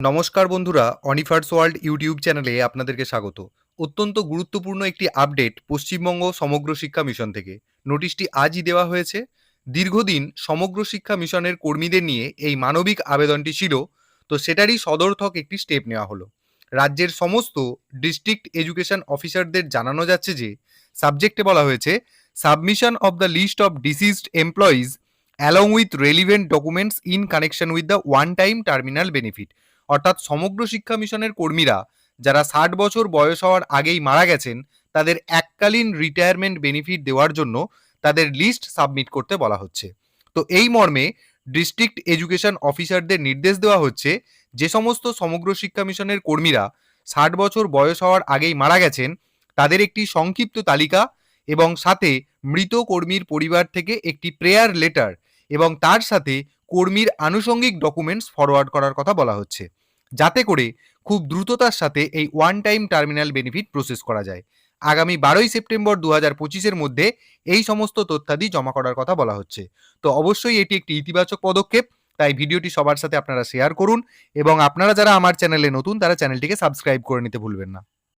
নমস্কার বন্ধুরা অনিফার্স world YouTube চ্যানেলে আপনাদেরকে স্বাগত। অত্যন্ত গুরুত্বপূর্ণ একটি আপডেট পশ্চিমবঙ্গ সমগ্র শিক্ষা মিশন থেকে। নোটিশটি আজই দেওয়া হয়েছে, দীর্ঘদিন সমগ্র শিক্ষা মিশনের কর্মীদের নিয়ে এই মানবিক আবেদনটি ছিল, তো সেটারই সদর্থক একটি স্টেপ নেওয়া হলো। রাজ্যের সমস্ত ডিস্ট্রিক্ট এডুকেশন অফিসারদের জানানো যাচ্ছে যে সাবজেক্টে বলা হয়েছে submission of the list of deceased employees along with relevant documents in connection with the one time terminal benefit অর্থাৎ সমগ্র শিক্ষা মিশনের কর্মীরা যারা ষাট বছর বয়স হওয়ার আগেই মারা গেছেন, তাদের এককালীন রিটায়ারমেন্ট বেনিফিট দেওয়ার জন্য তাদের লিস্ট সাবমিট করতে বলা হচ্ছে। তো এই মর্মে ডিস্ট্রিক্ট এডুকেশন অফিসারদের নির্দেশ দেওয়া হচ্ছে যে সমস্ত সমগ্র শিক্ষা মিশনের কর্মীরা ষাট বছর বয়স হওয়ার আগেই মারা গেছেন, তাদের একটি সংক্ষিপ্ত তালিকা এবং সাথে মৃত কর্মীর পরিবার থেকে একটি প্রেয়ার লেটার এবং তার সাথে কর্মীর আনুষঙ্গিক ডকুমেন্টস ফরওয়ার্ড করার কথা বলা হচ্ছে। যাতে করে খুব দ্রুততার সাথে এই one time terminal benefit process করা যায়। আগামী বারোই সেপ্টেম্বর দু হাজার পঁচিশের মধ্যে এই সমস্ত তথ্যাদি জমা করার কথা বলা হচ্ছে। তো অবশ্যই এটি একটি ইতিবাচক পদক্ষেপ, তাই ভিডিওটি সবার সাথে আপনারা শেয়ার করুন এবং আপনারা যারা আমার চ্যানেলে নতুন, তারা চ্যানেলটিকে সাবস্ক্রাইব করে নিতে ভুলবেন না।